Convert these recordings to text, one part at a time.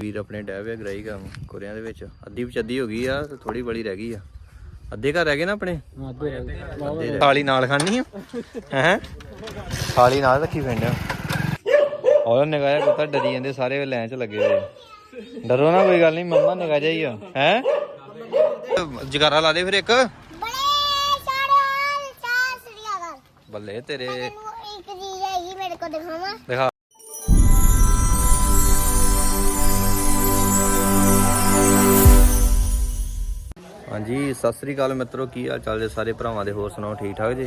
ਵੀਰ ਆਪਣੇ ਡੈ ਪਿਆ ਗਰਾਈ ਕੰਮ ਕੁਰਿਆਂ ਦੇ ਵਿੱਚ। ਅੱਧੀ ਵਿਚੱਦੀ ਹੋ ਗਈ ਆ ਤੇ ਥੋੜੀ ਬੜੀ ਰਹਿ ਗਈ ਆ। ਅੱਧੇ ਘਰ ਰਹਿ ਗਏ ਨਾ ਆਪਣੇ? ਅੱਧੇ ਥਾਲੀ ਨਾਲ ਖਾਣੀ ਆ? ਹੈ? ਥਾਲੀ ਨਾਲ ਰੱਖੀ ਫਿੰਡਿਆ ਉਹ ਨਿਗਾਹ ਕੁੱਤਾ ਡਰੀ ਜਾਂਦੇ ਸਾਰੇ ਲੈਣ ਚ ਲੱਗੇ ਹੋਏ। ਡਰੋ ਨਾ ਕੋਈ ਗੱਲ ਨਹੀਂ ਮੰਮਾ ਨਿਗਾਹ ਜਾਈ ਆ। ਹੈ? ਜਗਾਰਾ ਲਾ ਦੇ ਫਿਰ ਇੱਕ। ਬੱਲੇ ਤੇਰੇ। ਇੱਕ ਚੀਜ਼ ਹੈਗੀ ਮੇਰੇ ਕੋਲ ਦਿਖਾਵਾਂ? ਦਿਖਾ। ਹਾਂਜੀ ਸਤਿ ਸ੍ਰੀ ਅਕਾਲ ਮਿੱਤਰੋ ਕੀ ਹਾਲ ਚਾਲ ਜੇ ਸਾਰੇ ਭਰਾਵਾਂ ਦੇ? ਹੋਰ ਸੁਣਾਓ ਠੀਕ ਠਾਕ ਜੀ?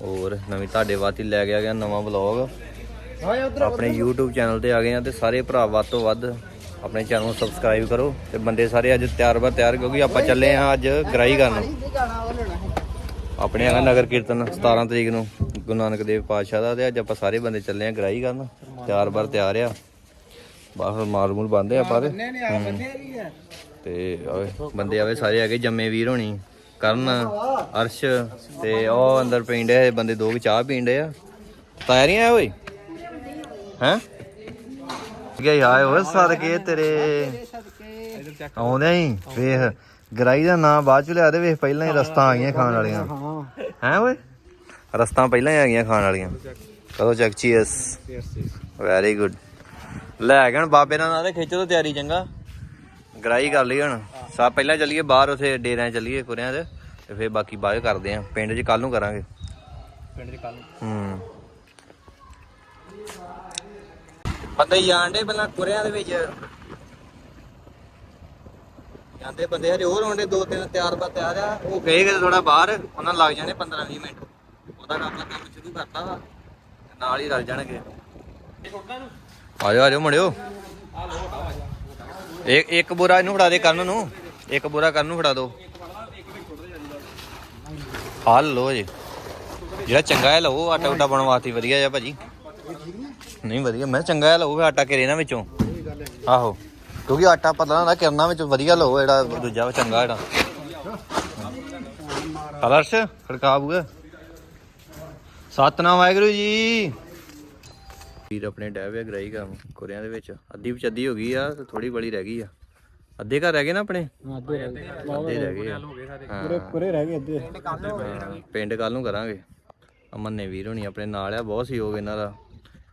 ਹੋਰ ਨਵੀਂ ਤੁਹਾਡੇ ਵਾਸਤੇ ਲੈ ਕੇ ਆ ਗਿਆ ਨਵਾਂ ਵਲੌਗ। ਆਪਣੇ YouTube ਚੈਨਲ ਤੇ ਆ ਗਏ ਆ ਤੇ ਸਾਰੇ ਭਰਾ ਵੱਧ ਤੋਂ ਵੱਧ ਆਪਣੇ ਚੈਨਲ ਨੂੰ ਸਬਸਕ੍ਰਾਈਬ ਕਰੋ ਤੇ ਬੰਦੇ ਸਾਰੇ ਅੱਜ ਤਿਆਰ ਬਰ ਤਿਆਰ ਕਿਉਂਕਿ ਆਪਾਂ ਚੱਲੇ ਆ ਅੱਜ ਗਰਾਈ ਕਰਨ। ਆਪਣੇ ਹੈਗਾ ਨਗਰ ਕੀਰਤਨ 17 ਤਰੀਕ ਨੂੰ ਗੁਰੂ ਨਾਨਕ ਦੇਵ ਪਾਤਸ਼ਾਹ ਦਾ ਤੇ ਅੱਜ ਆਪਾਂ ਸਾਰੇ ਬੰਦੇ ਚੱਲੇ ਆ ਗਰਾਈ ਕਰਨ। ਤਿਆਰ ਬਰ ਤਿਆਰ ਆ। ਬਾਹਰ ਮਾਲ ਮੂਲ ਬੰਦੇ ਆਪਾਂ ਤੇ। ਹੂੰ। ਤੇ ਆਵੇ ਬੰਦੇ ਆਵੇ ਸਾਰੇ ਆ ਗਏ ਜੰਮੇ ਵੀਰ ਹੋਣੀ, ਕਰਨ, ਅਰਸ਼ ਤੇ ਉਹ ਅੰਦਰ ਪੀਂਦੇ ਬੰਦੇ ਦੋ ਵੀ ਚਾਹ ਪੀਂਦੇ ਆ। ਤਾਇਰੀਆਂ ਓਏ? ਹੈਂ? ਗਿਆ ਯਾਰ ਓਏ ਸਦਕੇ ਤੇਰੇ। ਆਉਂਦੇ ਹੀ, ਵੇਖ, ਗਰਾਈ ਦਾ ਨਾਂ ਬਾਅਦ ਚ ਲਿਆ ਦੇ, ਵੇਖ, ਪਹਿਲਾਂ ਹੀ ਰਸਤਾ ਆ ਗਈਆਂ ਖਾਣ ਵਾਲੀਆਂ। ਹੈਂ ਓਏ? ਰਸਤਾ ਪਹਿਲਾਂ ਹੀ ਆ ਗਈਆਂ ਖਾਣ ਵਾਲੀਆਂ। ਕਦੋਂ ਚੱਕ ਚੀਅਸ ਵੈਰੀ ਗੁੱਡ ਲੈ ਗਏ ਬਾਬੇ ਦਾ ਨਾਂ ਤੇ ਖਿੱਚ ਦੋ ਤਿਆਰੀ, ਚੰਗਾ। ਗਰਾਈ ਕਰ ਲਈ ਹੁਣ। ਸਾ ਪਹਿਲਾਂ ਚੱਲੀਏ ਬਾਹਰ ਉਥੇ ਡੇਰਿਆਂ 'ਚ ਚੱਲੀਏ ਕੁਰਿਆਂ ਦੇ ਤੇ ਫਿਰ ਬਾਕੀ ਬਾਅਦ 'ਚ ਕਰਦੇ ਆਂ। ਪਿੰਡ 'ਚ ਕੱਲ ਨੂੰ ਕਰਾਂਗੇ। ਪਿੰਡ ਦੇ ਕੱਲ ਹੂੰ। ਬੰਦੇ ਜਾਣਦੇ ਪਹਿਲਾਂ ਕੁਰਿਆਂ ਦੇ ਵਿੱਚ। ਜਾਂਦੇ ਬੰਦੇ ਹਰੇ ਹੋਰ ਹੁੰਦੇ ਦੋ ਤਿੰਨ ਤਿਆਰ ਬਾ ਤਿਆਰ ਆ। ਉਹ ਗਏ ਕਿਤੇ ਥੋੜਾ ਬਾਹਰ ਉਹਨਾਂ ਨੂੰ ਲੱਗ ਜਾਣੇ 15 20 ਮਿੰਟ। ਉਹਦਾ ਕੰਮ ਕੰਮ ਸ਼ੁਰੂ ਕਰਤਾ ਵਾ ਨਾਲ ਹੀ ਰਲ ਜਾਣਗੇ। ਆ ਜਾਓ ਆ ਜਾਓ ਮੁੰਡਿਓ। ਇੱਕ ਇੱਕ ਬੁਰਾ ਇਹਨੂੰ ਫੜਾ ਦੇ ਕਰਨ ਨੂੰ। ਇੱਕ ਬੁਰਾ ਕਰਨ ਨੂੰ ਫੜਾ ਦਿਓ ਆ ਲਓ ਜੀ। ਜਿਹੜਾ ਚੰਗਾ ਹੈ ਲਓ, ਆਟਾ ਉਟਾ ਬਣਨ ਵਧੀਆ ਜਿਹਾ ਭਾਜੀ। ਨਹੀਂ ਵਧੀਆ, ਮੈਂ ਕਿਹਾ ਚੰਗਾ ਹੈ ਲਓ ਆਟਾ ਕਿਰੇ ਨਾ ਵਿੱਚੋਂ। ਆਹੋ। ਕਿਉਂਕਿ ਆਟਾ ਪਤਲਾ ਹੁੰਦਾ, ਕਿਰਨਾ ਵਿੱਚ ਵਧੀਆ ਲਓ, ਜਿਹੜਾ ਦੂਜਾ ਚੰਗਾ ਜਿਹੜਾ। ਕਲਰਸ, ਖੜਕਾ ਬੂਗਾ ਸਤਨਾਮ ਵਾਹਿਗੁਰੂ ਜੀ। ਵੀਰ ਆਪਣੇ ਡੈ ਪਿਆ ਗਰਾਈ ਕੰਮ ਕੁਰਿਆਂ ਦੇ ਵਿੱਚ। ਅੱਧੀ ਵਿਚੱਦੀ ਹੋ ਗਈ ਆ ਤੇ ਥੋੜੀ ਬੜੀ ਰਹਿ ਗਈ ਆ। ਅੱਧੇ ਘਰ ਰਹਿ ਗਏ ਨਾ ਆਪਣੇ? ਅੱਧੇ ਰਹਿ ਗਏ। ਅੱਧੇ ਰਹਿ ਗਏ ਆ। ਹਾਂ। ਪੂਰੇ ਰਹਿ ਗਏ ਅੱਧੇ। ਪਿੰਡ ਕੱਲ ਨੂੰ ਕਰਾਂਗੇ। ਅਮਨ ਨੇ ਵੀਰ ਹੋਣੀ ਆਪਣੇ ਨਾਲ ਆ ਬਹੁਤ ਸਹਿਯੋਗ ਇਹਨਾਂ ਦਾ।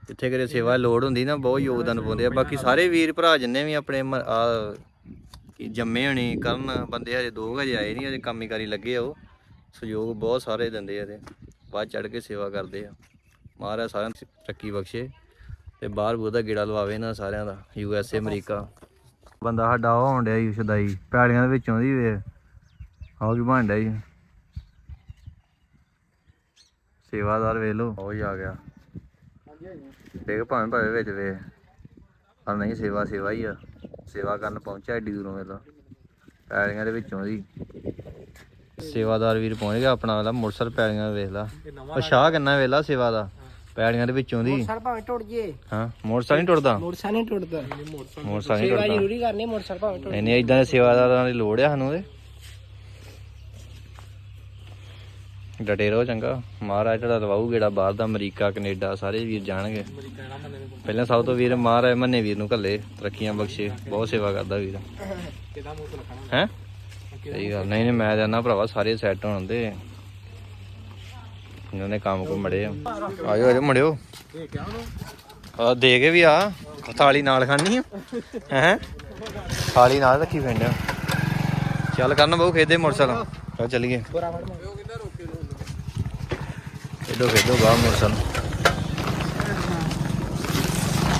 ਜਿੱਥੇ ਕਿਤੇ ਸੇਵਾ ਲੋੜ ਹੁੰਦੀ ਨਾ ਬਹੁਤ ਯੋਗਦਾਨ ਪਾਉਂਦੇ ਆ। ਬਾਕੀ ਸਾਰੇ ਵੀਰ ਭਰਾ ਜਿੰਨੇ ਵੀ ਆਪਣੇ ਕੀ ਜੰਮੇ ਹੋਣੀ ਕਰਨ ਬੰਦੇ ਹਜੇ ਦੋ ਕੁ ਹਜੇ ਆਏ ਨਹੀਂ ਹਜੇ ਕੰਮੀ ਕਾਰੀ ਲੱਗੇ ਆ ਉਹ। ਸਹਿਯੋਗ ਬਹੁਤ ਸਾਰੇ ਦਿੰਦੇ ਆ ਤੇ ਬਾਅਦ ਚੜ ਕੇ ਸੇਵਾ ਕਰਦੇ ਆ। ਮਹਾਰਾਜ ਸਾਰਿਆਂ ਨੂੰ ਚੱਕੀ ਬਖਸ਼ੇ। ਤੇ ਬਾਹਰ ਬੂਹ ਦਾ ਗੇੜਾ ਲਵਾਵੇ ਇਹਨਾਂ ਸਾਰਿਆਂ ਦਾ ਯੂ ਐਸ ਏ ਅਮਰੀਕਾ। ਬੰਦਾ ਸਾਡਾ ਉਹ ਹੋਣ ਡਿਆ ਯੁਸ਼ਦਾਈ ਪੈਲੀਆਂ ਦੇ ਵਿੱਚੋਂ ਦੀ ਵੇ। ਆਹ ਕੀ ਬਣ ਡਿਆ ਜੀ ਸੇਵਾਦਾਰ ਵੇਖ ਲੋ ਉਹ ਹੀ ਆ ਗਿਆ। ਦੇਖ ਭਾਵੇਂ ਭਾਵੇਂ ਵਿੱਚ ਵੇ। ਪਰ ਨਹੀਂ ਸੇਵਾ ਸੇਵਾ ਹੀ ਆ। ਸੇਵਾ ਕਰਨ ਪਹੁੰਚਿਆ ਏਡੀ ਦੂਰੋਂ ਵੇਲਾ। ਪੈਲੀਆਂ ਦੇ ਵਿੱਚੋਂ ਦੀ। ਸੇਵਾਦਾਰ ਵੀਰ ਪਹੁੰਚ ਗਿਆ ਆਪਣਾ ਵਾਲਾ ਮੁਰਸਲ ਪੈਲੀਆਂ ਦਾ ਵੇਖ ਲਾ ਉਹ ਸ਼ਾਹ ਕਿੰਨਾ ਵੇਲਾ ਸੇਵਾ ਦਾ। ਪੈਲੀਆਂ ਦੇ ਵਿੱਚੋਂ ਦੀ। ਸਰ ਭਾਵੇਂ ਟੁੱਟ ਜੇ। ਹਾਂ ਮੋਟਰਸਾਈਕਲ ਨਹੀਂ ਟੁੱਟਦਾ? ਮੋਟਰਸਾਈਕਲ ਨਹੀਂ ਟੁੱਟਦਾ। ਮੋਟਰਸਾਈਕਲ ਨਹੀਂ ਸੇਵਾ ਟੁੱਟਦਾ। ਜ਼ਰੂਰੀ ਕਰਨੀ ਮੋਟਰਸਾਈਕਲ ਭਾਵੇਂ ਟੁੱਟ ਨਹੀਂ ਨਹੀਂ ਇਦਾਂ ਦੇ ਸੇਵਾਦਾਰਾਂ ਦੀ ਲੋੜ ਆ ਸਾਨੂੰ ਤੇ। ਡਟੇ ਰਹੋ ਚੰਗਾ। ਮਹਾਰਾਜ ਤੁਹਾਡਾ ਲਵਾਊ ਗੇੜਾ ਬਾਹਰ ਦਾ ਅਮਰੀਕਾ ਕੈਨੇਡਾ ਸਾਰੇ ਵੀਰ ਜਾਣਗੇ। ਪਹਿਲਾਂ ਸਭ ਤੋਂ ਵੀਰ ਮਹਾਰਾਜ ਮੰਨੇ ਵੀਰ ਨੂੰ ਘੱਲੇ ਤਰੱਕੀਆਂ ਬਖਸ਼ੇ ਬਹੁਤ ਸੇਵਾ ਕਰਦਾ ਵੀਰ। ਹੈ? ਸਹੀ ਗੱਲ ਨਹੀਂ ਨਹੀਂ ਮੈਂ ਜਾਨਾ ਭਰਾਵਾ ਸਾਰੇ ਸੈੱਟ ਹੋਣ ਦੇ। ਇਹਨਾਂ ਨੇ ਕੰਮ ਕੋ ਮੜੇ ਆ। ਆਜੋ ਆਜੋ, ਮੜਿਓ। ਆ, ਦੇ ਕੇ ਵੀ ਆ। ਥਾਲੀ ਨਾਲ ਖਾਣੀ ਆ। ਹੈ? ਥਾਲੀ ਨਾਲ ਰੱਖੀ ਫਿੰਡਿਆ ਚੱਲ ਕਰਨ ਬਹੁ ਖੇਦੇ ਮੋਟਰਸਾਈਕਲ। ਚਲ ਚੱਲੀਏ। ਖੇਡੋ ਖੇਡੋ ਬਾਹਰ ਮੋਟਰਸਾਈਕਲ।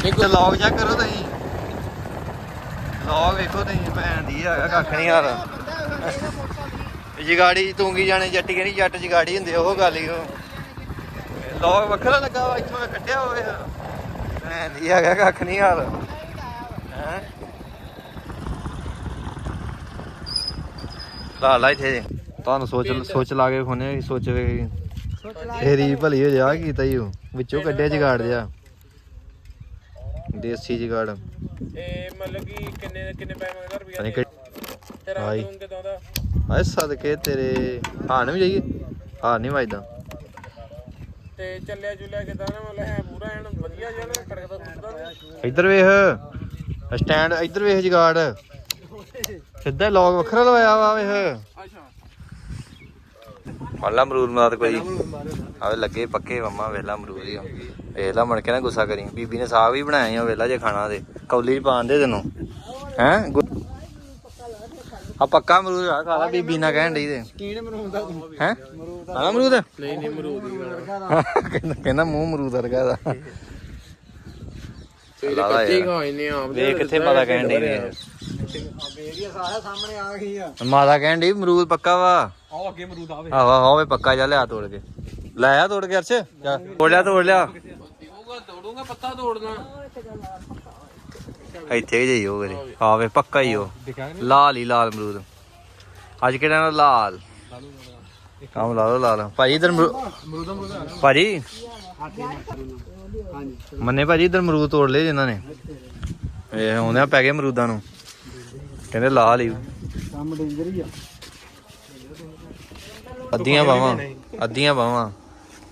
ਇੱਕ ਲੌਗ ਚੈੱਕ ਕਰੋ ਤੁਸੀਂ। ਲੌਗ ਵੇਖੋ ਤੁਸੀਂ, ਭੈਣ ਦੀ ਹੈਗਾ ਕੱਖ ਨਹੀਂ ਹਾਲ ਜਗਾੜੀ ਤੂੰ ਕੀ ਜਾਣੇ ਜੱਟੀ ਕਹਿੰਦੀ ਜੱਟ ਜਗਾੜੀ ਹੁੰਦੀ ਉਹ ਗੱਲ ਹੀ ਉਹ। ਲੌਗ ਵੱਖਰਾ ਲੱਗਾ ਵਾ ਇੱਥੋਂ ਕੱਢਿਆ ਹੋਵੇ ਭੈਣ ਦੀ ਹੈਗਾ ਕੱਖ ਨਹੀਂ ਹਾਲ। ਹੈ? ਲਾ ਲਾ ਇੱਥੇ। ਤੁਹਾਨੂੰ ਸੋਚ ਸੋਚ ਲਾ ਕੇ ਖੋਨੇ ਸੋਚ ਵੇ ਤੇਰੀ ਭਲੀ ਹੋ ਜਾ ਕੀਤਾ ਉਹ। ਵਿੱਚੋਂ ਕੱਢਿਆ ਜਗਾੜ ਜਿਆ ਦੇਸੀ ਜਗਾੜ। ਇਹ ਮਤਲਬ ਕਿ ਕਿੰਨੇ ਕਿੰਨੇ ਪੈਸੇ ਮੰਗਦਾ ਰੁਪਿਆ ਪਤਾ ਨੀ ਕਿ ਤੇਰਾ ਹਾਈ। ਤੂੰ ਕਿਦਾਂ ਦਾ? ਹਾਏ ਸਦਕੇ ਤੇਰੇ ਹਾਨ ਵੀ ਜਾਈਏ? ਹਾਨ ਨਹੀਂ ਵੱਜਦਾ। ਤੇ ਚੱਲਿਆ ਜੁਲਿਆ ਕਿਦਾਂ ਨਾ ਮਤਲਬ ਹੈ ਪੂਰਾ ਐਨ ਵਧੀਆ ਜਿਹਾ ਨਾ ਕੜਕਦਾ ਕੁੜਕਦਾ ਇੱਧਰ ਵੇਖ ਸਟੈਂਡ ਇੱਧਰ ਵੇਖ ਜਗਾੜ। ਸਿੱਧਾ ਲੌਕ ਵੱਖਰਾ ਲਵਾਇਆ ਵਾ ਵੇਖ। ਅੱਛਾ। ਅਮਰੂਦ ਮਾਤ ਕੋਈ। ਆਵੇ ਲੱਗੇ ਪੱਕੇ ਮੰਮਾ ਵੇਲਾ ਅਮਰੂਦ ਹੀ ਆ। ਵੇਖ ਲਾ ਮੁੜ ਕੇ ਨਾ ਗੁੱਸਾ ਕਰੀ। ਬੀਬੀ ਨੇ ਸਾਗ ਵੀ ਬਣਾਇਆ ਆ ਵੇਲਾ ਜੇ ਖਾਣਾ ਤੇ। ਕੌਲੀ ਪਾਣ ਦੇ ਤੈਨੂੰ। ਹੈ? ਆ ਪੱਕਾ ਅਮਰੂਦ ਆ? ਖਾ ਲਾ ਬੀਬੀ ਨਾ ਕਹਿਣ ਡਈ ਤੇ? ਕੀਣ ਮੈਨੂੰ ਹੁੰਦਾ ਤੂੰ। ਹੈ? ਆਲਾ ਅਮਰੂਦ ਨਹੀਂ ਨਹੀਂ ਮਰੂਦ ਦੀ ਗੱਲ ਕਹਿੰਦਾ ਕਹਿੰਦਾ ਮੂੰਹ ਅਮਰੂਦ ਵਰਗਾ ਦਾ। ਤੇ ਲਾ ਲਾ ਕੱਚੇ। ਖਾਣੇ ਆਪ ਵੇਖ ਕਿੱਥੇ ਪਤਾ ਕਹਿਣ ਡਈ ਨੇ। ਬੇਰੀਆ ਸਾਰਾ ਸਾਹਮਣੇ ਆ ਗਈ ਆ। ਮਾਤਾ ਕਹਿਣ ਡਈ ਅਮਰੂਦ ਪੱਕਾ ਵਾ? ਆਓ ਅੱਗੇ ਮਰੂਦ ਆਵੇ। ਆਹੋ ਆਹੋ ਵੇ ਪੱਕਾ ਜਾ ਲਿਆ ਤੋੜ ਕੇ। ਲੈ ਆ ਤੋੜ ਕੇ ਅਰਸ਼। ਜਾ। ਤੋੜ ਲਿਆ ਤੋੜ ਲਿਆ। ਤੋੜੂਗਾ ਪੱਤਾ ਤੋੜਨਾ। ਇੱਥੇ ਹੀ ਜਾਈਓ ਕਰੇ ਆਵੇ ਪੱਕਾ ਹੀ ਉਹ। ਲਾਲ ਹੀ, ਲਾਲ ਅਮਰੂਦ। ਅੱਜ ਕਿਹੜਾ ਨਾ ਲਾਲ? ਕੰਮ ਲਾ ਲਓ, ਲਾਲ। ਭਾਜੀ ਇਧਰ ਭਾਜੀ? ਮੰਨੇ ਭਾਜੀ ਇਧਰ ਅਮਰੂਦ ਤੋੜ ਲਏ ਜਿਨ੍ਹਾਂ ਨੇ। ਇਹ ਆਉਂਦਿਆਂ ਪੈ ਗਏ ਅਮਰੂਦਾਂ ਨੂੰ। ਕਹਿੰਦੇ ਲਾਲ ਹੀ। ਕੰਮ ਡੇਂਜਰ ਹੀ ਆ ਅੱਧੀਆਂ ਬਾਵਾਂ ਅੱਧੀਆਂ ਬਾਵਾਂ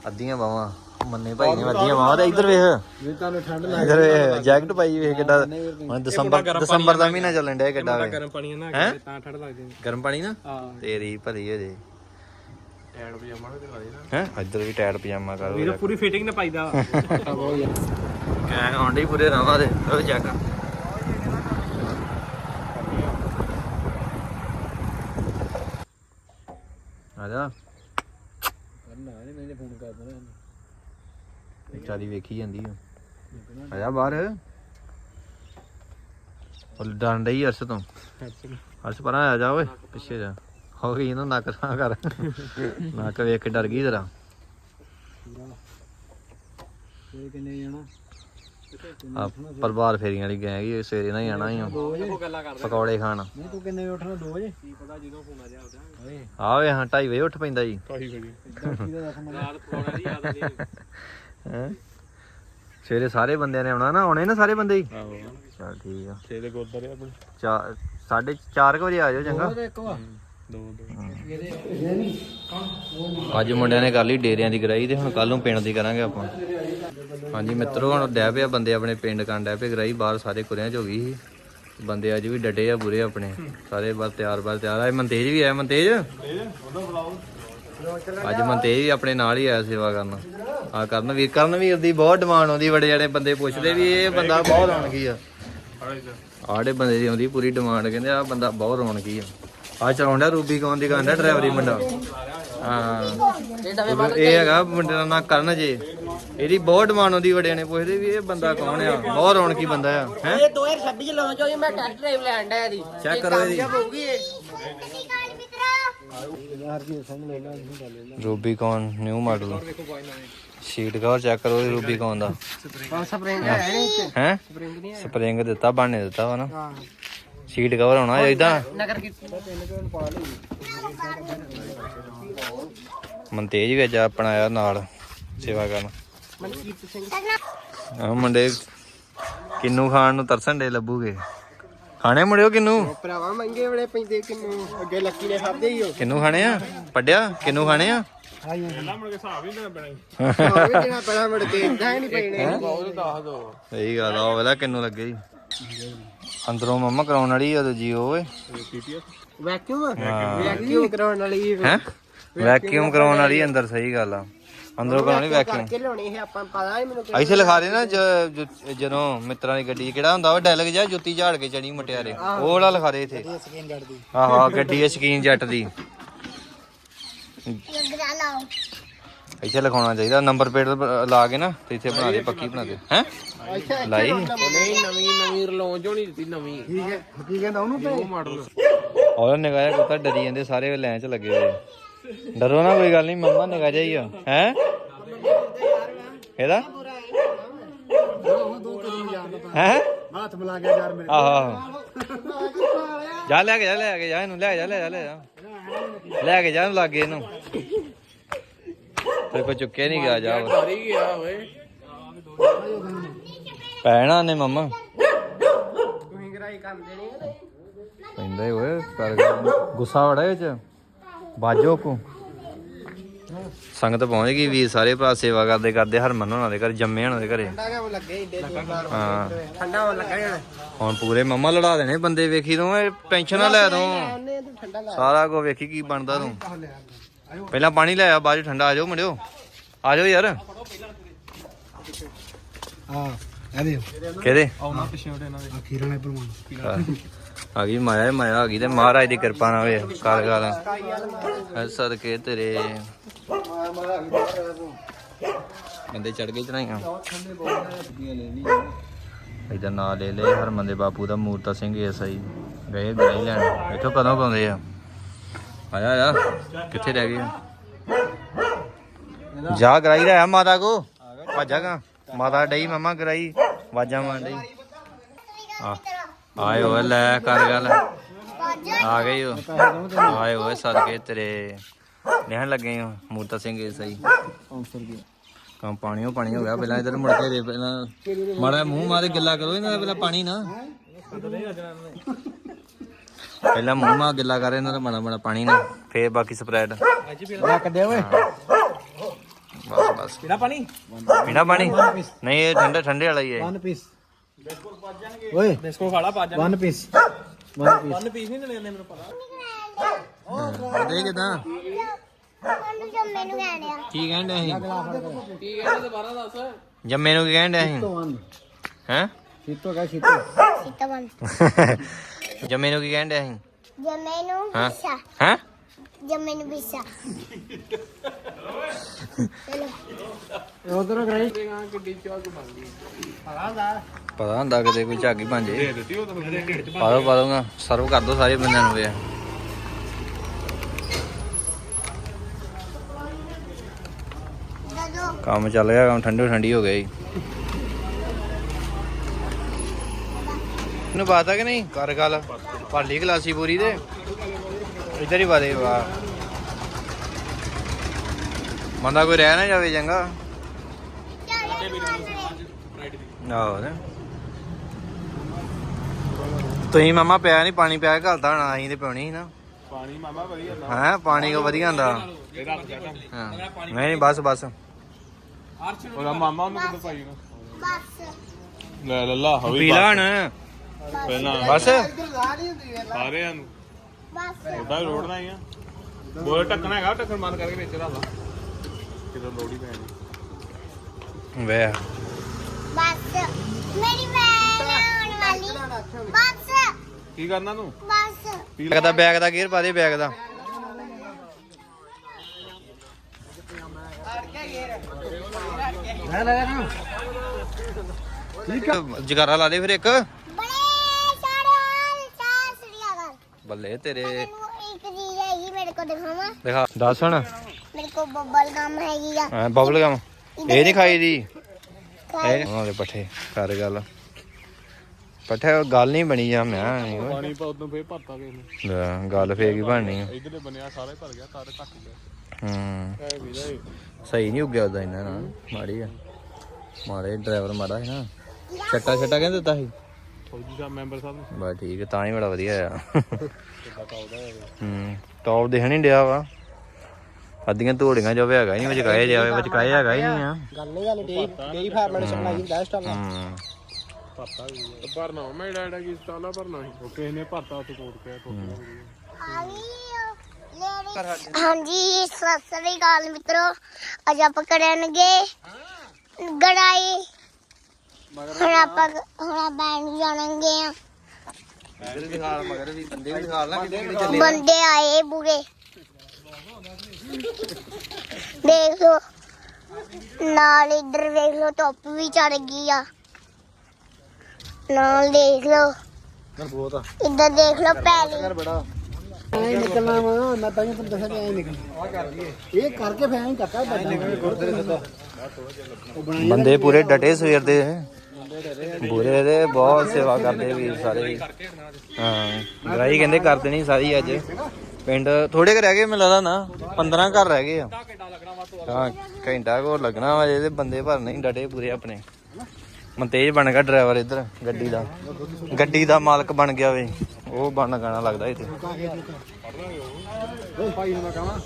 ਅੱਧੀਆਂ ਬਾਵਾਂ ਮੰਨੇ ਭਾਈ ਨੇ ਬਾਵਾਂ ਤੇ ਇੱਧਰ ਵੇਖ। ਜੇ ਤੁਹਾਨੂੰ ਠੰਡ ਇੱਧਰ ਵੇਖ ਜੈਕਟ ਪਾਈ ਵੇਖ ਕਿੱਡਾ। ਹੁਣ ਦਸੰਬਰ ਦਸੰਬਰ ਦਾ ਮਹੀਨਾ ਚੱਲਣ ਡਿਆ ਕਿੱਡਾ ਵੇ। ਗਰਮ ਪਾਣੀ ਨਾ ਹੈਂ? ਤਾਂ ਠੰਡ ਲੱਗਦੀ ਗਰਮ ਪਾਣੀ ਨਾ? ਤੇਰੀ ਭਲੀ ਹੋ ਜੇ। ਟੈਡ ਪਜਾਮਾ ਵੀ ਦਿਖਾ ਦੇ ਨਾ। ਹੈ? ਇੱਧਰ ਵੀ ਟਾਇਟ ਪਜਾਮਾ ਕਰ ਵੀਰ ਪੂਰੀ ਫਿਟਿੰਗ ਨਾ ਪਾਈਦਾ ਕੈਂ ਆਉਂਦੀ ਪੂਰੇ ਰਾਵਾਂ ਦੇ। ਉਹ ਚੱਕ। ਆ ਜਾ। ਕਰਨਾ ਨਹੀਂ ਮੈਨੇ ਫੋਨ ਕਰ ਦੇਣਾ ਵਿਚਾਰੀ ਵੇਖੀ ਜਾਂਦੀ ਆ। ਆ ਜਾ ਬਾਹਰ? ਉਹ ਡਰਨ ਡਈ ਅਰਸ਼ ਤੋਂ। ਅਰਸ਼ ਪਰਾਂ ਆ ਜਾ ਓਏ ਪਿੱਛੇ ਜਾ। ਹੋ ਗਈ ਇਹਨੂੰ ਨੱਕ ਸਾਹ ਕਰ। ਨੱਕ ਵੇਖ ਕੇ ਡਰ ਗਈ ਜਰਾ। ਇਹ ਕਿੰਨੇ ਜਾਣਾ ਆ ਪਰਿਵਾਰ ਫੇਰੀਆਂ ਵਾਲੀ ਗਏ ਗਈ ਸਵੇਰੇ ਹੀ ਆਣਾ ਹੀ ਆ ਪਕੌੜੇ ਖਾਣ। ਨਹੀਂ ਤੂੰ ਕਿੰਨੇ ਵਜੇ ਉੱਠਣਾ 2 ਵਜੇ ਕੀ ਪਤਾ ਜਦੋਂ ਫੋਨ ਆ ਜਾ ਉਹਦਾ ਹਾਂ 2:30 ਵਜੇ ਉੱਠ ਪੈਂਦਾ ਜੀ। ਕਾਹੀ ਬੜੀ ਕਿਹਦਾ ਦੱਸ ਮੈਨੂੰ ਰਾਤ ਪਕੌੜਾ ਦੀ ਯਾਦ ਨਹੀਂ ਹੈਂ? ਸਵੇਰੇ ਸਾਰੇ ਬੰਦਿਆਂ ਨੇ ਆਉਣਾ ਨਾ ਆਉਣੇ ਨਾ ਸਾਰੇ ਬੰਦੇ ਹੀ? ਆਹੋ। ਚਲ ਠੀਕ ਆ। ਦੇ ਗੁਰਦਾਰੇ ਆਪਣੇ। ਚਾ ਸਾਢੇ ਚਾਰ ਕੁ ਵਜੇ ਆ ਜਾਓ ਚੰਗਾ। ਇੱਕ ਵਾ। ਦੋ ਦੋ। ਇਹਦੇ ਅੱਜ ਮੁੰਡਿਆਂ ਨੇ ਕਰ ਲਈ ਡੇਰਿਆਂ ਦੀ ਗਰਾਈ ਤੇ ਹੁਣ ਕੱਲ ਨੂੰ ਪਿੰਡ ਦੀ ਕਰਾਂਗੇ ਆਪਾਂ। ਹਾਂਜੀ ਮਿੱਤਰੋ ਹੁਣ ਡੈ ਪਿਆ ਬੰਦੇ ਆਪਣੇ ਪਿੰਡ ਕੰਨ ਡੈ ਪਏ ਗਰਾਈ ਬਾਹਰ ਸਾਰੇ ਕੁਰਿਆਂ ਚ ਹੋ ਗਈ ਸੀ। ਬੰਦੇ ਅੱਜ ਵੀ ਡੱਡੇ ਆ ਬੁਰੇ ਆਪਣੇ। ਸਾਰੇ ਬਾਰ ਤਿਆਰ ਬਾਰ ਤਿਆਰ। ਆ ਮਨਤੇਜ ਵੀ ਆਇਆ ਮਨਤੇਜ? ਅੱਜ ਮਨਤੇਜ ਵੀ ਆਪਣੇ ਨਾਲ ਹੀ ਆਇਆ ਸੇਵਾ ਕਰਨ। ਆ ਕਰਨ ਵੀਰ ਕਰਨ ਵੀਰ ਦੀ ਬਹੁਤ ਡਿਮਾਂਡ ਆਉਂਦੀ ਬੜੇ ਜਿਹੜੇ ਬੰਦੇ ਪੁੱਛਦੇ ਵੀ ਇਹ ਬੰਦਾ ਬਹੁਤ ਰੌਣਕੀ ਆ। ਆੜੇ ਬੰਦੇ ਦੀ ਆਉਂਦੀ ਪੂਰੀ ਡਿਮਾਂਡ ਕਹਿੰਦੇ ਆ ਬੰਦਾ ਬਹੁਤ ਰੌਣਕੀ ਆ। ਆ ਚਲਾਉਂਦਾ ਰੂਬੀ ਕੌਣ ਦੀ ਕਹਿੰਦਾ ਡਰਾਈਵਰੀ ਮੁੰਡਾ। ਹਾਂ। ਇਹ ਹੈਗਾ ਮੁੰਡੇ ਦਾ ਨਾਂ ਕਰਨ ਜੇ। ਇਹਦੀ ਬਹੁਤ ਡਿਮਾਂਡ ਆਉਂਦੀ ਵੱਡਿਆਂ ਨੇ ਪੁੱਛਦੇ ਵੀ ਇਹ ਬੰਦਾ ਕੌਣ ਆ? ਬਹੁਤ ਰੌਣਕੀ ਬੰਦਾ ਆ ਹੈ? ਇਹ 2026 ਚ ਲਾਂਚ ਹੋਈ ਮੈਂ ਟੈਸਟ ਡਰਾਈਵ ਲੈਣ ਡਿਆ ਇਹਦੀ। ਚੈੱਕ ਕਰੋ ਇਹਦੀ। ਹੋਊਗੀ ਇਹ ਕਾਲ ਮਿੱਤਰਾ ਯਾਰ ਜੀ ਸਾਹਮਣੇ ਲੈ ਲਾ ਨਹੀਂ ਲੈ ਲਾ ਰੂਬੀ ਕੌਣ? New model seat cover check ਕਰੋ ਇਹ ਰੂਬੀ ਕੌਣ ਦਾ। ਸਪਰਿੰਗ ਹੈ। ਨਹੀਂ ਹੈ? ਸਪਰਿੰਗ ਨਹੀਂ ਹੈ ਸਪਰਿੰਗ ਦਿੱਤਾ ਬਾਣੇ ਦਿੱਤਾ ਵਾ ਨਾ। ਹਾਂ। ਸ਼ੀਟ ਕਵਰ ਹੋਣਾ ਇਦਾਂ ਨਗਰ ਕੀਤੀ ਮਨਤੇਜ ਵੀ ਅੱਜ ਆਪਣਾ ਆਇਆ ਨਾਲ ਸੇਵਾ ਕਰਨ। ਮਨਕੀਤ ਸਿੰਘ। ਆ ਮੁੰਡੇ ਕਿੰਨੂ ਖਾਣ ਨੂੰ ਤਰਸਣ ਦੇ ਲੱਭੂਗੇ? ਖਾਣੇ ਮੁੰਡਿਓ ਕਿੰਨੂ? ਭਰਾਵਾ ਮਹਿੰਗੇ ਬੜੇ ਪੈਂਦੇ ਕਿੰਨੂੰ? ਅੱਗੇ ਲੱਕੀ ਨੇ ਖਾਦੇ ਹੀ ਹੋ ਕਿੰਨੂ ਖਾਣੇ ਆ? ਪੱਡਿਆ? ਕਿੰਨੂ ਖਾਣੇ ਆ? ਜਿਹੜਾ ਮੜ ਕੇ ਇਦਾਂ ਨਹੀਂ ਪੈਣੇ। ਸਹੀ ਗੱਲ ਆ ਉਹ ਵੇਲਾ ਕਿੰਨੂ ਲੱਗੇ ਜੀ ਅੰਦਰੋਂ ਮੰਮਾ ਕਰਾਉਣ ਵਾਲੀ ਆ ਦੂਜੀ ਓਏ। ਵੈਕਿਊਮ ਵੈਕਿਊਮ ਕਰਾਉਣ ਵਾਲੀ ਹੈ? ਵੈਕਿਊਮ ਕਰਾਉਣ ਵਾਲੀ ਅੰਦਰ ਸਹੀ ਗੱਲ ਆ। ਅੰਦਰੋਂ ਕਰਾਉਣੀ ਵੈਕਿਊਮ ਕਰਕੇ ਲਿਆਉਣੀ ਇਹ ਆਪਾਂ ਪਤਾ ਨਹੀਂ ਮੈਨੂੰ ਇੱਥੇ ਲਿਖਾ ਦੇ ਨਾ ਜ- ਜ- ਜਦੋਂ ਮਿੱਤਰਾਂ ਦੀ ਗੱਡੀ 'ਚ ਕਿਹੜਾ ਹੁੰਦਾ ਵਾ ਡੈਲਗ ਜਾਂ ਜੁੱਤੀ ਝਾੜ ਕੇ ਚੜੀ ਮਟਿਆਰੇ। ਉਹ ਵਾਲਾ ਲਿਖਾ ਦੇ ਇੱਥੇ। ਸਕੀਨ ਆਹੋ ਆਹ ਗੱਡੀ ਹੈ ਸ਼ਕੀਨ ਜੱਟ ਦੀ। ਇੱਥੇ ਲਿਖਾਉਣਾ ਚਾਹੀਦਾ ਨੰਬਰ ਪਲੇਟ ਲਾ ਕੇ ਨਾ ਤੇ ਇੱਥੇ ਬਣਾ ਦੇ ਪੱਕੀ ਬਣਾ ਦੇ। ਹੈ? ਲਾਈ। ਨਹੀਂ ਨਵੀਂ ਨਵੀਂ ਲਾਂਚ ਹੋਣੀ ਦਿੱਤੀ ਨਵੀਂ। ਠੀਕ ਹੈ ਕੀ ਕਹਿੰਦਾ ਉਹਨੂੰ ਉਹ ਮਾਡਲ ਉਹ ਨਿਗਾਹ ਕੁੱਤਾ ਡਰੀ ਜਾਂਦੇ ਸਾਰੇ ਲੈਣ 'ਚ ਲੱਗੇ ਹੋਏ। ਡਰੋ ਨਾ ਕੋਈ ਗੱਲ ਨਹੀਂ ਮੰਮਾ ਨਿਗਾਹ ਜਾਈ ਆ ਹੈ? ਇਹਦਾ? ਹੈ? ਹੱਥ ਮਿਲਾ ਕੇ ਯਾਰ ਮੇਰੇ ਆਹੋ ਆਹੋ। ਜਾ ਲੈ ਕੇ ਜਾ ਲੈ ਕੇ ਜਾ ਇਹਨੂੰ ਲੈ ਜਾ ਲੈ ਜਾ ਲੈ ਜਾ। ਲੈ ਕੇ ਜਾ ਇਹਨੂੰ ਲਾਗੇ ਇਹਨੂੰ। ਤੇ ਕੋਈ ਚੁੱਕਿਆ ਨਹੀਂ ਗਿਆ ਜਾ। ਵਾ। ਸਾਰੀ ਗਿਆ ਓਏ ਪੈਣਾ ਨੇ ਮੰਮਾ। ਤੁਸੀਂ ਗਰਾਈ ਕੰਮ ਦੇਣੀ ਹੈ ਪੈਂਦਾ ਹੀ ਓਏ ਗੁੱਸਾ ਵੜਾ ਇਹ ਚ। ਬਾਜੋ ਕੋ। ਸੰਗਤ ਪਹੁੰਚ ਗਈ ਵੀਰ ਸਾਰੇ ਭਰਾ ਸੇਵਾ ਕਰਦੇ ਕਰਦੇ ਹਰਮਨ ਹੋਣਾ ਦੇ ਘਰ ਜੰਮੇ ਹੋਣਾ ਦੇ ਘਰੇ। ਹਾਂ। ਠੰਡਾ ਹੋਣ ਲੱਗਾ ਹੁਣ ਹੁਣ ਪੂਰੇ ਮੰਮਾ ਲੜਾ ਦੇਣੇ ਬੰਦੇ ਵੇਖੀ ਤੂੰ ਇਹ ਟੈਨਸ਼ਨ ਨਾ ਲੈ ਤੂੰ। ਸਾਰਾ ਕੋ ਵੇਖੀ ਕੀ ਬਣਦਾ ਤੂੰ। ਪਹਿਲਾਂ ਪਾਣੀ ਲੈ ਆ ਬਾਅਦ ਠੰਡਾ ਆ ਜਾਓ ਮੁੰਡਿਓ। ਆ ਜਾਓ ਯਾਰ। ਹਾਂ। ਇਹਦੇ ਕਿਹਦੇ? ਆਉਣਾ ਪਿੱਛੇ ਉਹਦੇ ਇਹਨਾਂ ਦੇ ਅਖੀਰਾਂ ਨੇ ਪ੍ਰਮਾਣ ਆ ਗਈ ਮਾਇਆ ਹੀ ਮਾਇਆ ਆ ਗਈ ਤੇ ਮਹਾਰਾਜ ਦੀ ਕਿਰਪਾ ਨਾਲ ਵੇ ਕਰ ਕਰ ਸਦਕੇ ਤੇਰੇ। ਬੰਦੇ ਚੜ ਗਏ ਚੜਾਈਆਂ ਇਧਰ ਨਾਂ ਲੈ ਲੈ ਹਰਮਨ ਦੇ ਬਾਪੂ ਦਾ ਮੂਰਤਾ ਸਿੰਘ ਐਸਆਈ ਗਏ ਗਰਾਈ ਲੈਣ। ਇੱਥੋਂ ਕਦੋਂ ਪਾਉਂਦੇ ਆ? ਆਇਆ ਆਇਆ। ਕਿੱਥੇ ਰਹਿ ਗਏ? ਜਾ ਗਰਾਈ ਰਿਹਾ ਮਾਤਾ ਕੋ? ਭੱਜਾਗਾ ਮਾਤਾ ਡਈ ਮਮਾ ਗਰਾਈ ਵਾਜਾਂ ਮਾਰ ਡਈ। ਆ ਆਏ ਓਏ ਲੈ ਕਰ ਗੱਲ। ਆ ਗਈ ਓ ਆਏ ਓਏ ਸਦਕੇ ਤੇਰੇ। ਲੈਣ ਲੱਗੇ ਹੋ ਮੂਰਤਾ ਸਿੰਘ ਇਹ ਸਹੀ। ਕੰਮ ਪਾਣੀ ਉਹ ਪਾਣੀ ਹੋ ਗਿਆ ਪਹਿਲਾਂ ਇਧਰ ਮੁੜ ਕੇ ਦੇ ਪਹਿਲਾਂ ਮਾੜਾ ਮੂੰਹ ਮਾਰੇ ਗਿੱਲਾ ਕਰੋ ਇਹਨਾਂ ਦਾ ਪਹਿਲਾਂ ਪਾਣੀ ਨਾ। ਪਹਿਲਾਂ ਮੂੰਹ ਮਾ ਗਿੱਲਾ ਕਰ ਇਹਨਾਂ ਦਾ ਮਾੜਾ ਮਾੜਾ ਪਾਣੀ ਨਾ। ਫੇਰ ਬਾਕੀ ਸਪਰੈਡ। ਲੱਕ ਦੇ ਓਏ ਬਸ ਪਾਣੀ ਪੀਣਾ? ਪਾਣੀ ਨਹੀਂ ਇਹ ਠੰਡੇ ਠੰਡੇ ਵਾਲਾ ਹੀ ਹੈ। ਵਨ ਪੀਸ ਓਏ। ਬਿਸਕੋ ਖਾਲਾ ਪਾ ਜਾ one piece one piece one piece ਨਹੀਂ ਲੈਣੇ ਮੈਨੂੰ ਪਤਾ। ਦੇ ਕਿਦਾਂ ਮੈਨੂੰ ਜੰਮੇ ਨੂੰ ਕਹਿਣਿਆ ਕੀ ਕਹਿੰਦੇ ਅਸੀਂ ਕੀ ਕਹਿੰਦੇ ਦੁਬਾਰਾ ਦੱਸ? ਜੰਮੇ ਨੂੰ ਕੀ ਕਹਿੰਦੇ ਅਸੀਂ ਹੈ? ਸੀਤੋ ਕਾ ਸੀਤੋ ਸੀਤਾਵਨ ਜੰਮੇ ਨੂੰ ਕੀ ਕਹਿੰਦੇ ਅਸੀਂ ਜੰਮੇ ਨੂੰ ਹਾਂ। ਬਿੱਸਾ ਹੈ? ਜੰਮੇ ਨੂੰ ਬਿੱਸਾ ਚਲੋ ਉਧਰੋਂ ਕਰਾਈ? ਗੱਡੀ ਚੌਕ ਬੰਦੀ ਪਤਾ ਹੁੰਦਾ ਕਿਤੇ ਕੋਈ ਝਾਗੀ ਭਾਂਜੇ ਦੇ ਦਿੱਤੀ ਉਹ ਤਾਂ ਮੇਰੇ ਢਿੱਡ ਚ ਪਾ ਦੋ ਪਾ ਦੋਗਾ ਸਰਵ ਕਰ ਦੋ ਸਾਰੇ ਬੰਦਿਆਂ ਨੂੰ ਵੇ ਕੰਮ ਚੱਲ ਗਿਆ, ਕੰਮ ਠੰਡੀ ਠੰਡੀ ਹੋ ਗਈ ਇਹਨੂੰ ਪਤਾ ਕਿ ਨਹੀਂ, ਕਰ ਗੱਲ। ਭਾਲੀ ਗਲਾਸੀ ਪੂਰੀ ਦੇ ਇਧਰ ਹੀ ਪਾ ਦੇ, ਵਾਹ। ਬੰਦਾ ਕੋਈ ਰਹਿ ਨਾ ਜਾਵੇ, ਚੰਗਾ। ਆਹੋ ਤੇ। ਤੁਸੀਂ ਮਾਮਾ ਪਿਆ ਨਹੀਂ ਪਾਣੀ ਪਿਆ ਘਲਦਾ ਹੋਣਾ ਅਸੀਂ ਤੇ ਪਿਉਣੀ ਸੀ ਨਾ। ਪਾਣੀ ਮਾਮਾ ਵਧੀਆ ਨਾ ਹਾਂ ਪਾਣੀ ਕੋ ਵਧੀਆ ਹੁੰਦਾ? ਇਹ ਰੱਖ ਜਾ ਹਾਂ। ਨਹੀਂ ਨਹੀਂ ਬਸ ਬਸ। ਉਹਦਾ ਮਾਮਾ ਉਹਨੂੰ ਕਿੱਥੇ ਪਾਈ ਨਾ ਬਸ। ਲੈ ਲੱਲਾ ਹਵੀ ਪੀ ਲੈਣ ਪਹਿਲਾਂ ਬਸ। ਸਾਰਿਆਂ ਨੂੰ। ਬਸ। ਉਹਦਾ ਰੋੜਨਾ ਹੀ ਆ। ਬੋਲ ਟੱਕਣਾ ਹੈਗਾ ਟੱਕਣ ਬੰਦ ਕਰਕੇ ਵਿੱਚ ਰੱਖ ਲਾ ਕਿਦੋਂ ਲੋੜੀ ਪੈਣੀ। ਵੇ ਬਸ। ਮੇਰੀ ਵੈਨ ਆਉਣ ਵਾਲੀ। ਬਸ। ਕੀ ਕਰਨਾ ਤੂੰ? ਬਸ। ਬੈਗ ਦਾ ਬੈਗ ਦਾ ਗੇਅਰ ਪਾ ਦੇ ਬੈਗ ਦਾ। ਲੈ ਲੈ ਨਾ। ਜਗਾਰਾ ਲਾ ਦੇ ਫਿਰ ਇੱਕ। ਬੜੇ ਸਾਰੇ ਹਾਲ ਚਾਲ ਸ੍ਰੀਆਗਰ ਬੱਲੇ ਤੇਰੇ। ਮੈਨੂੰ ਇੱਕ ਚੀਜ਼ ਹੈਗੀ ਮੇਰੇ ਕੋਲ ਦਿਖਾਵਾਂ। ਦਿਖਾ। ਦੱਸ ਹੁਣ। ਮੇਰੇ ਕੋਲ ਬੱਬਲ ਗਮ ਹੈਗੀ ਆ। ਬਬਲ ਗਮ ਇਹ ਨਹੀਂ ਖਾਈ ਦੀ। ਇਹ ਉਹਦੇ ਪੱਠੇ ਕਰ ਗੱਲ। ਪੱਠੇ ਗੱਲ ਨਹੀਂ ਬਣੀ ਜਾਂ ਮੈਂ। ਪਾਣੀ ਪਾ ਉਦੋਂ ਫੇਰ ਭਰਤਾ ਕਿਸੇ ਨੇ। ਲੈ, ਗੱਲ ਫੇਰ ਕੀ ਬਣਨੀ ਆ। ਇਧਰਲੇ ਬੰਨਿਆ ਸਾਰਾ ਹੀ ਭਰ ਗਿਆ ਤਾਰੇ ਘੱਟ ਗਿਆ ਹੂੰ। ਸਹੀ ਨਹੀਂ ਉੱਗਿਆ ਉਹਦਾ ਇਹਨਾਂ ਨਾਲ ਮਾੜੀ ਆ। ਮਾੜੇ ਡਰਾਈਵਰ ਮਾੜਾ ਸੀ ਨਾ। ਛੱਟਾ ਛੱਟਾ ਕਹਿੰਦੇ ਦਿੱਤਾ ਸੀ? ਫੌਜੀ ਸਾਹਿਬ ਮੈਂਬਰ ਸਾਹਿਬ ਨੂੰ। ਬਸ ਠੀਕ ਹੈ ਤਾਂ ਹੀ ਬੜਾ ਵਧੀਆ ਆ। ਹੈ ਹੂੰ ਟੌਪ ਦੇਖਣ ਨਹੀਂ ਡਿਆ ਵਾ। ਅੱਧੀਆਂ ਧੂੜੀਆਂ ਜੋ ਵੀ ਹੈਗਾ ਨਹੀਂ ਵਿਚਕਾਏ ਜਾਵੇ ਵਿਚਕਾਏ ਹੈਗਾ ਹੀ ਨਹੀਂ ਆ। ਗੱਲ ਨਹੀਂ ਗੱਲ ਡੇ ਡੇਰੀ ਫਾਰਮ ਨੇ ਸਪਲਾਈ ਬੈਸਟ ਆ। ਹੂੰ। ਭਰਤਾ ਵੀ ਹੈ। ਭਰਨਾ ਮੈਂ ਇਹਦਾ ਇਹਦਾ ਕੀ ਸਟਾਲਾ ਭਰਨਾ ਸੀ। ਉਹ ਕਿਸੇ ਨੇ ਭਰਤਾ ਉੱਥੇ ਕੋਟ ਕੇ ਟੋਟੀਆਂ ਆ ਗਈ ਉਹ ਲੇਡੀ ਹਾਂਜੀ ਸਤਿ ਸ੍ਰੀ ਅਕਾਲ ਮਿੱਤਰੋ। ਅੱਜ ਆਪਾਂ ਕਰਨਗੇ ਗੜਾਈ। ਹੁਣ ਆਪਾਂ ਹੁਣ ਆਪਾਂ ਨੂੰ ਜਾਣਾਂਗੇ। ਆ ਮਗਰ ਵੀ ਵੀ ਬੰਦੇ ਆਏ ਬੁਰੇ। ਦੇਖ ਲੋ ਨਾਲ ਇੱਧਰ ਵੇਖ ਲੋ ਧੁੱਪ ਵੀ ਚੜ ਗਈ ਆ। ਨਾਲ ਦੇਖ ਲੋ ਬਹੁਤ ਆ। ਇੱਧਰ ਦੇਖ ਲੋ ਪੈਲੀ। ਬੜਾ। ਐ ਨਿਕਲਣਾ ਵਾ ਮੈਂ ਤਾਂ ਹੀ ਤੁਹਾਨੂੰ ਦੱਸਿਆ ਕਿ ਐ ਨਿਕਲਣਾ। ਆ ਕਰ ਲਈਏ ਇਹ ਕਰਕੇ ਫੈਨ ਹੀ ਕਰਤਾ ਬੰਦੇ ਪੂਰੇ ਡਟੇ ਸਵੇਰ ਦੇ। ਬੁਰੇ ਦੇ ਬਹੁਤ ਸੇਵਾ ਕਰਦੇ ਵੀਰ ਸਾਰੇ। ਹਾਂ ਗਰਾਈ ਕਹਿੰਦੇ ਕਰਦੇ ਨਹੀਂ ਸਾਰੀ ਅੱਜ। ਪਿੰਡ ਥੋੜੇ ਕੁ ਰਹਿ ਗਏ, ਮੈਨੂੰ ਲੱਗਦਾ ਨਾ 15 ਘਰ ਰਹਿ ਗਏ ਆ। ਹਾਂ, ਘੰਟਾ ਕੋ ਲੱਗਣਾ ਵਾ, ਇਹਦੇ ਬੰਦੇ ਭਰਨੇ ਨਹੀਂ ਡਟੇ ਪੂਰੇ ਆਪਣੇ। ਮਨਤੇਜ ਬਣ ਗਿਆ ਡਰਾਈਵਰ ਇੱਧਰ, ਗੱਡੀ ਦਾ। ਗੱਡੀ ਦਾ ਮਾਲਕ ਬਣ ਗਿਆ ਵੇ, ਉਹ ਬਣ ਗਾਣਾ ਲੱਗਦਾ ਇੱਥੇ। ਭਾਈ ਨੂੰ ਮੈਂ ਕਹਾਂ